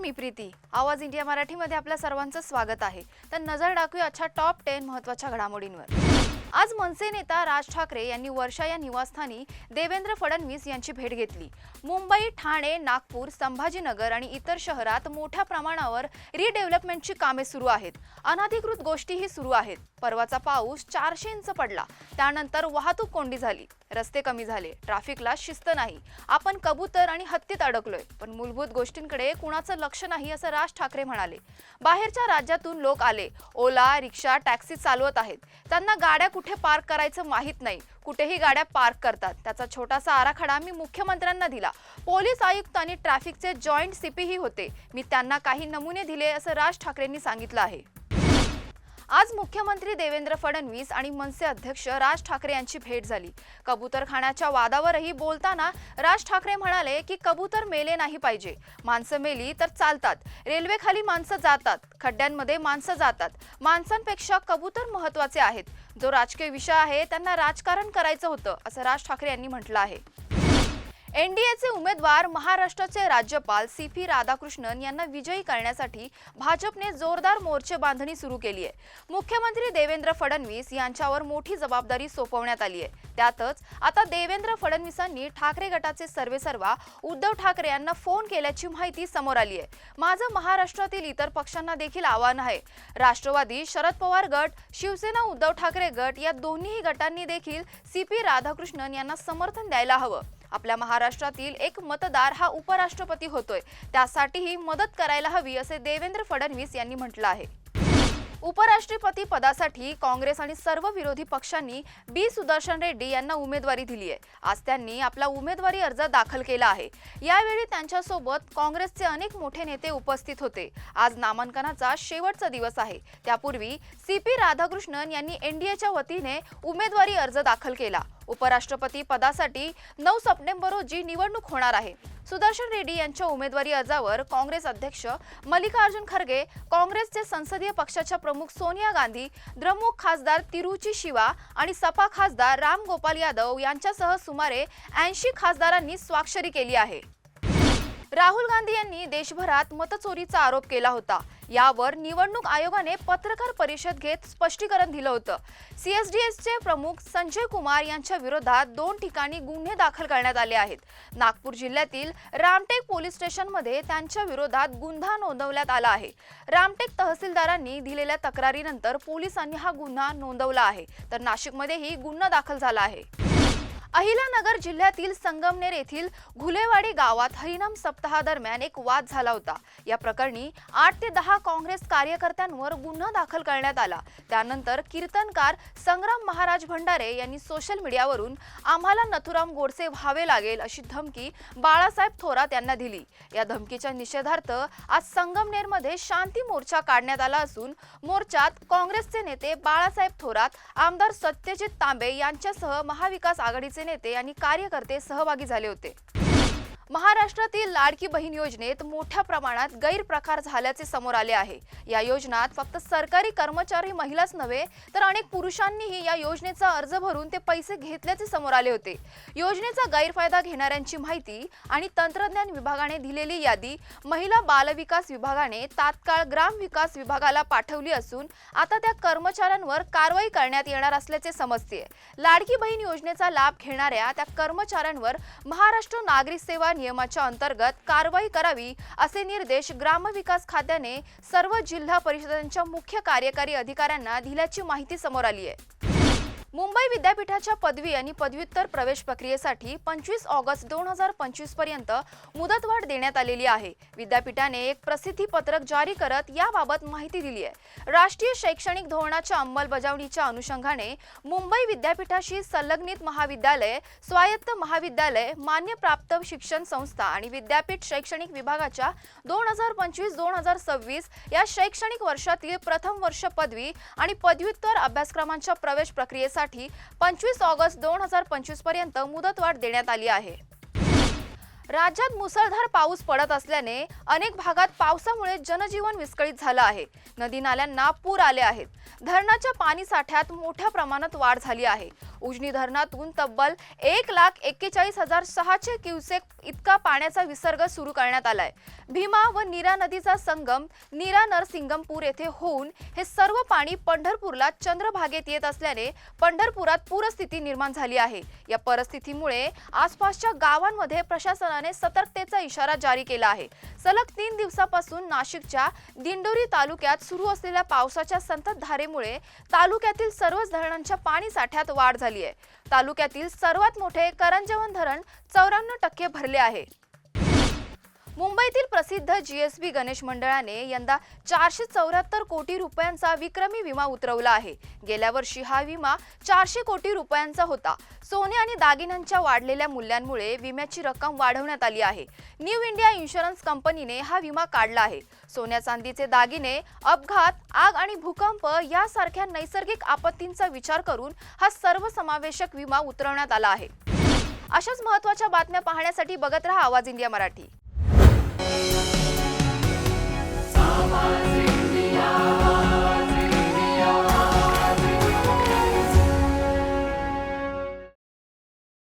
मी प्रीती. आवाज इंडिया मराठीमध्ये आपल्या सर्वांचं स्वागत आहे. तर नजर टाकूया आजच्या टॉप टेन महत्त्वाच्या घडामोडींवर. आज मनसे नेता राज ठाकरे यांनी वर्षा या निवासस्थानी देवेंद्र फडणवीस यांची भेट घेतली. मुंबई ठाणे नागपूर संभाजीनगर आणि इतर शहरात मोठ्या प्रमाणावर रिडेव्हलपमेंटची कामे सुरू आहेत. अनधिकृत गोष्टीही सुरू आहेत. परवाचा पाऊस चारशे इंच पडला. त्यानंतर वाहतूक कोंडी झाली. रस्ते कमी झाले. ट्रॅफिकला शिस्त नाही. आपण कबूतर आणि हत्तीत अडकलोय. पण मूलभूत गोष्टींकडे कुणाचं लक्ष नाही असं राज ठाकरे म्हणाले. बाहेरच्या राज्यातून लोक आले. ओला रिक्षा टॅक्सी चालवत आहेत. त्यांना गाड्या कुठे पार्क करायचं माहीत नाही. कुठेही गाड्या पार्क करतात. त्याचा छोटासा आराखडा मी मुख्यमंत्र्यांना दिला. पोलीस आयुक्त आणि ट्रॅफिकचे जॉईंट सीपीही होते. मी त्यांना काही नमुने दिले असं राज ठाकरेंनी सांगितलं आहे. आज मुख्यमंत्री देवेंद्र फडणवीस आणि मनसे अध्यक्ष राज ठाकरे यांची भेट झाली. कबूतरखान्याच्या वादावरही बोलताना राज ठाकरे म्हणाले की कबूतर मेले नाही पाहिजे. माणसं मेली तर चालतात. रेल्वेखाली माणसं जातात. खड्ड्यांमध्ये माणसं जातात. माणसांपेक्षा कबूतर महत्त्वाचे आहेत. जो राजकीय विषय आहे त्यांना राजकारण करायचं होतं असं राज ठाकरे यांनी म्हटलं आहे. एनडीएचे उमेदवार महाराष्ट्राचे राज्यपाल सी पी राधाकृष्णन यांना विजयी करण्यासाठी भाजपने जोरदार मोर्चे बांधणी सुरू केली आहे. मुख्यमंत्री देवेंद्र फडणवीस यांच्यावर मोठी जबाबदारी सोपवण्यात आली आहे. त्यातच आता देवेंद्र फडणवीसांनी ठाकरे गटाचे सर्वेसर्वा उद्धव ठाकरे यांना फोन केल्याची माहिती समोर आली आहे. माझं महाराष्ट्रातील इतर पक्षांना देखील आव्हान आहे. राष्ट्रवादी शरद पवार गट शिवसेना उद्धव ठाकरे गट या दोन्ही गटांनी देखील सी पी राधाकृष्णन यांना समर्थन द्यायला हवं. आपल्या महाराष्ट्रातील एक मतदार हा उपराष्ट्रपती होतोय. त्यासाठीही मदत करायला हवी असे देवेंद्र फडणवीस यांनी म्हटलं आहे. उपराष्ट्रपती पदासाठी काँग्रेस आणि सर्व विरोधी पक्षांनी बी. सुदर्शन रेड्डी यांना उमेदवारी दिली आहे. आज त्यांनी आपला उमेदवारी अर्ज दाखल केला आहे. यावेळी त्यांच्यासोबत काँग्रेसचे अनेक मोठे नेते उपस्थित होते. आज नामांकनाचा शेवटचा दिवस आहे. त्यापूर्वी सी. पी. राधाकृष्णन यांनी एनडीएच्या वतीने उमेदवारी अर्ज दाखल केला. उपराष्ट्रपती पदासाठी नऊ सप्टेंबर रोजी निवडणूक होणार आहे. सुदर्शन रेड्डी यांच्या उमेदवारी अर्जावर काँग्रेस अध्यक्ष मल्लिकार्जुन खरगे काँग्रेसचे संसदीय पक्षाच्या प्रमुख सोनिया गांधी द्रमुक खासदार तिरुची शिवा आणि सपा खासदार राम गोपाल यादव यांच्यासह सुमारे ऐंशी खासदारांनी स्वाक्षरी केली आहे. राहुल गांधी यांनी देशभरात मतचोरीचा आरोप केला होता. यावर निवडणूक आयोगाने पत्रकार परिषद घेत स्पष्टीकरण दिलं होतं. सीएसडीएसचे प्रमुख संजय कुमार यांच्या विरोधात दोन ठिकाणी गुन्हे दाखल करण्यात आले आहेत. नागपूर जिल्ह्यातील रामटेक पोलीस स्टेशनमध्ये त्यांच्या विरोधात गुन्हा नोंदवण्यात आला आहे. रामटेक तहसीलदारांनी दिलेल्या तक्रारीनंतर पोलिसांनी हा गुन्हा नोंदवला आहे. तर नाशिकमध्येही गुन्हा दाखल झाला आहे. अहिलानगर जिल्ह्यातील संगमनेर येथील घुलेवाडी गावात हरिनाम सप्ताहादरम्यान एक वाद झाला होता. या प्रकरणी आठ ते दहा काँग्रेस कार्यकर्त्यांवर गुन्हा दाखल करण्यात आला. त्यानंतर कीर्तनकार संग्राम महाराज भंडारे यांनी सोशल मीडियावरून आम्हाला नथुराम गोडसे व्हावे लागेल अशी धमकी बाळासाहेब थोरात यांना दिली. या धमकीच्या निषेधार्थ आज संगमनेरमध्ये शांती मोर्चा काढण्यात आला असून मोर्चात काँग्रेसचे नेते बाळासाहेब थोरात आमदार सत्यजित तांबे यांच्यासह महाविकास आघाडीचे नेते आणि कार्यकर्ते सहभागी झाले होते. महाराष्ट्रातील लाडकी बहीण योजनेत मोठ्या प्रमाणात गैरप्रकार झाल्याचे समोर आले आहे. या योजनात फक्त सरकारी कर्मचारी महिलाच नव्हे तर अनेक पुरुषांनीही या योजनेचा अर्ज भरून ते पैसे घेतल्याचे समोर आले होते. योजनेचा गैरफायदा घेणाऱ्यांची माहिती आणि तंत्रज्ञान विभागाने दिलेली यादी महिला बालविकास विभागाने तात्काळ ग्राम विकास विभागाला पाठवली असून आता त्या कर्मचाऱ्यांवर कारवाई करण्यात येणार असल्याचे समजते लाडकी बहीण योजनेचा लाभ घेणाऱ्या त्या कर्मचाऱ्यांवर महाराष्ट्र नागरिक सेवा नियमाच्या अंतर्गत कारवाई करावी असे निर्देश ग्रामविकास खात्याने सर्व जिल्हा परिषदांच्या मुख्य कार्यकारी अधिकाऱ्यांना दिल्याची माहिती समोर आली आहे. मुंबई विद्यापीठाच्या पदवी आणि पदव्युत्तर प्रवेश प्रक्रियेसाठी पंचवीस ऑगस्ट दोन हजार पंचवीसपर्यंत मुदतवाढ देण्यात आलेली आहे. विद्यापीठाने एक प्रसिद्धी पत्रक जारी करत याबाबत माहिती दिली आहे. राष्ट्रीय शैक्षणिक धोरणाच्या अंमलबजावणीच्या अनुषंगाने मुंबई विद्यापीठाशी संलग्नित महाविद्यालय स्वायत्त महाविद्यालय मान्यप्राप्त शिक्षण संस्था आणि विद्यापीठ शैक्षणिक विभागाच्या दोन हजार पंचवीस दोन हजार सव्वीस या शैक्षणिक वर्षातील प्रथम वर्ष पदवी आणि पदव्युत्तर अभ्यासक्रमांच्या प्रवेश प्रक्रियेसाठी पंचवीस ऑगस्ट दोन हजार पंचवीसपर्यंत मुदतवाढ देण्यात आली आहे. राज्यात मुसळधार पाऊस पडत असल्याने अनेक भागात पावसामुळे जनजीवन विस्कळीत झालं आहे. नदी नाल्यांना पूर आले आहेत. धरणाच्या पाणी साठ्यात मोठ्या प्रमाणात वाढ झाली आहे. उजनी धरणातून तब्बल एक लाख एक्केचाळीस हजार सहाशे क्युसेक इतका पाण्याचा विसर्ग सुरू करण्यात आलाय. भीमा व नीरा नदीचा संगम नीरा नरसिंगमपूर येथे होऊन हे सर्व पाणी पंढरपूरला चंद्रभागेत येत असल्याने पंढरपुरात पूरस्थिती निर्माण झाली आहे. या परिस्थितीमुळे आसपासच्या गावांमध्ये प्रशासनाने सतर्कतेचा इशारा जारी केला आहे. सलग तीन दिवसापासून नाशिकच्या दिंडोरी तालुक्यात सुरू असलेल्या पावसाच्या संततधारेमुळे तालुक्यातील सर्वच धरणांच्या पाणी साठ्यात वाढ झाली आहे. तालुक्यातील सर्वात मोठे करंजवन धरण चौऱ्याण्णव टक्के भरले आहे. मुंबईतील प्रसिद्ध जीएसबी गणेश मंडळाने यंदा चारशे चौऱ्याहत्तर कोटी रुपयांचा विक्रमी विमा उतरवला आहे. गेल्या वर्षी हा विमा चारशे कोटी रुपयांचा होता. सोने आणि दागिन्यांच्या वाढलेल्या मूल्यांमुळे विम्याची रक्कम वाढवण्यात आली आहे. न्यू इंडिया इन्शुरन्स कंपनीने हा विमा काढला आहे. सोन्या चांदीचे दागिने अपघात आग आणि भूकंप यासारख्या नैसर्गिक आपत्तींचा विचार करून हा सर्वसमावेशक विमा उतरवण्यात आला आहे. अशाच महत्त्वाच्या बातम्या पाहण्यासाठी बघत रहा आवाज इंडिया मराठी. South Indiana.